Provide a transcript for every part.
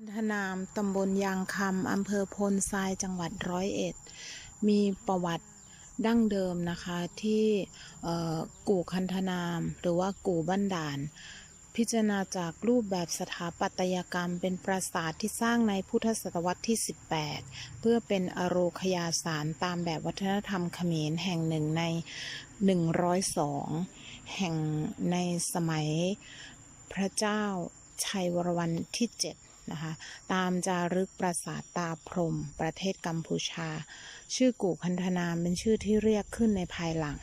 คันธนามตำบลยางคำอำเภอพลทรายจังหวัดร้อยเอ็ด มีประวัติดั้งเดิมนะคะที่กู่คันธนาม หรือว่ากู่บ้านด่าน พิจารณาจากรูปแบบสถาปัตยกรรม เป็นปราสาทที่สร้างในพุทธศตวรรษที่ 18 เพื่อเป็นอโรคยาสารตามแบบวัฒนธรรมเขมรแห่งหนึ่งใน 102 แห่งในสมัยพระเจ้าชัยวรวันที่ 7 นะคะ ตามจารึกปราสาทตาพรหมประเทศกัมพูชา ชื่อกู่พันธนามเป็นชื่อที่เรียกขึ้นในภายหลัง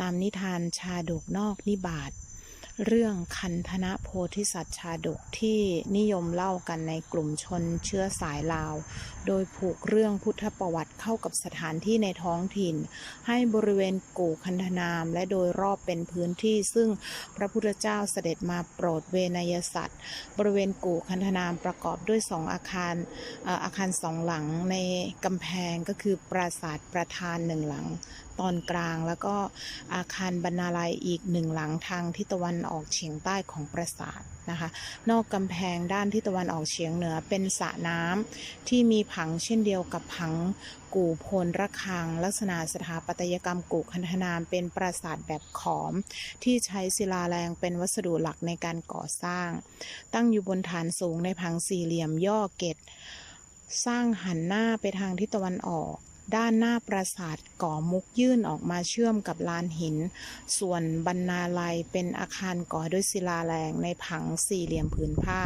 ตามนิทานชาดกนอกนิบาต เรื่องคันธนะโพธิสัตว์ชาดกที่นิยมเล่ากันในกลุ่มชนเชื้อสายลาว โดยผูกเรื่องพุทธประวัติเข้ากับสถานที่ในท้องถิ่น ให้บริเวณกู่คันธนามและโดยรอบเป็นพื้นที่ซึ่งพระพุทธเจ้าเสด็จมาโปรดเวนยสัตว์ บริเวณกู่คันธนามประกอบด้วยสองอาคารอาคารสองหลังในกำแพงก็คือปราสาทประธานหนึ่งหลัง ตอนกลาง แล้วก็อาคารบรรณาลัยอีกหนึ่งหลังทางทิศตะวันออกเฉียงใต้ของปราสาทนะคะ นอกกำแพงด้านทิศตะวันออกเฉียงเหนือเป็นสระน้ำที่มีผังเช่นเดียวกับผังกู่พลระฆัง ลักษณะสถาปัตยกรรมกู่คันธนามเป็นปราสาทแบบขอม ที่ใช้ศิลาแรงเป็นวัสดุหลักในการก่อสร้าง ตั้งอยู่บนฐานสูงในผังสี่เหลี่ยมย่อเกตสร้างหันหน้าไปทางทิศตะวันออก ด้านหน้าปราสาทก่อมุกยื่นออกมาเชื่อมกับลานหิน ส่วนบรรณาลัยเป็นอาคารก่อด้วยศิลาแรงในผังสี่เหลี่ยมผืนผ้า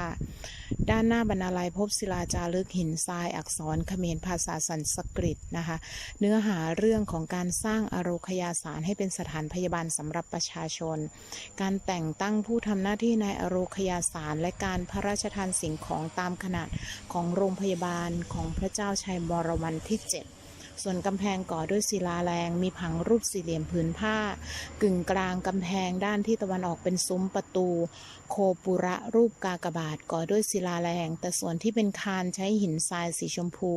ด้านหน้าบรรณาลัยพบศิลาจารึกหินทรายอักษรเขมรภาษาสันสกฤตนะคะ เนื้อหาเรื่องของการสร้างอโรคยาสารให้เป็นสถานพยาบาลสำหรับประชาชน การแต่งตั้งผู้ทำหน้าที่ในอโรคยาสารและการพระราชทานสิ่งของตามขนาดของโรงพยาบาลของพระเจ้าชัยวรมันที่ 7 ส่วนกำแพงก่อด้วยศิลาแรง มีผังรูปสี่เหลี่ยมผืนผ้า กึ่งกลางกำแพงด้านที่ตะวันออกเป็นซุ้มประตู โคปุระรูปกากบาทก่อด้วยศิลาแรง แต่ส่วนที่เป็นคานใช้หินทรายสีชมพู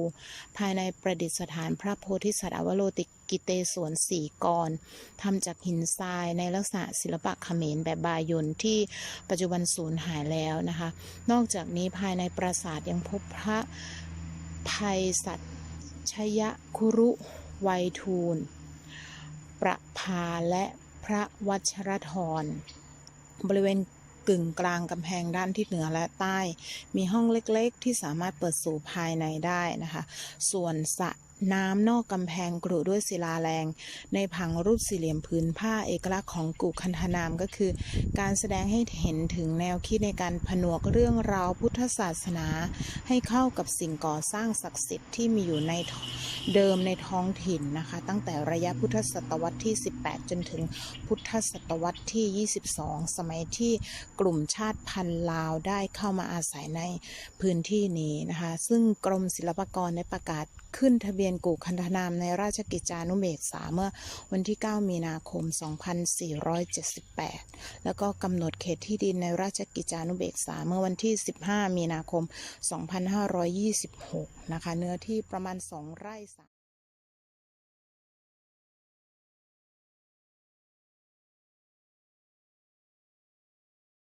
ภายในประดิษฐานพระโพธิสัตว์อวโลติกิเตศวนสี่กรทำจากหินทรายในลักษณะศิลปะเขมรแบบบายนที่ปัจจุบันสูญหายแล้วนะคะ นอกจากนี้ภายในปราสาทยังพบพระภัยสัต ชยคุรุไวยทูล ประภาและพระวัชรธร บริเวณกึ่งกลางกำแพงด้านทิศเหนือและใต้ มีห้องเล็กๆ ที่สามารถเปิดสู่ภายในได้นะคะ ส่วนสระ น้ำนอกกำแพงกรุด้วยศิลาแรง ในผังรูปสี่เหลี่ยมพื้นผ้าเอกลักษณ์ของกุคันธนามก็คือ การแสดงให้เห็นถึงแนวคิดในการผนวกเรื่องราวพุทธศาสนา ให้เข้ากับสิ่งก่อสร้างศักดิ์สิทธิ์ที่มีอยู่ในเดิมในท้องถิ่นนะคะ ตั้งแต่ระยะพุทธศตวรรษที่ 18 จนถึงพุทธศตวรรษที่ 22 สมัยที่กลุ่มชาติพันธุ์ลาวได้เข้ามาอาศัยในพื้นที่นี้นะคะ ซึ่งกรมศิลปากรได้ประกาศขึ้นทะเบียนนกูคันธนามในราชกิจจานุเบกษาเมื่อวันที่ 9 มีนาคม 2478 แล้วก็กำหนดเขตที่ดินในราชกิจจานุเบกษาเมื่อวันที่ 15 มีนาคม 2526 นะคะ เนื้อที่ประมาณ 2 ไร่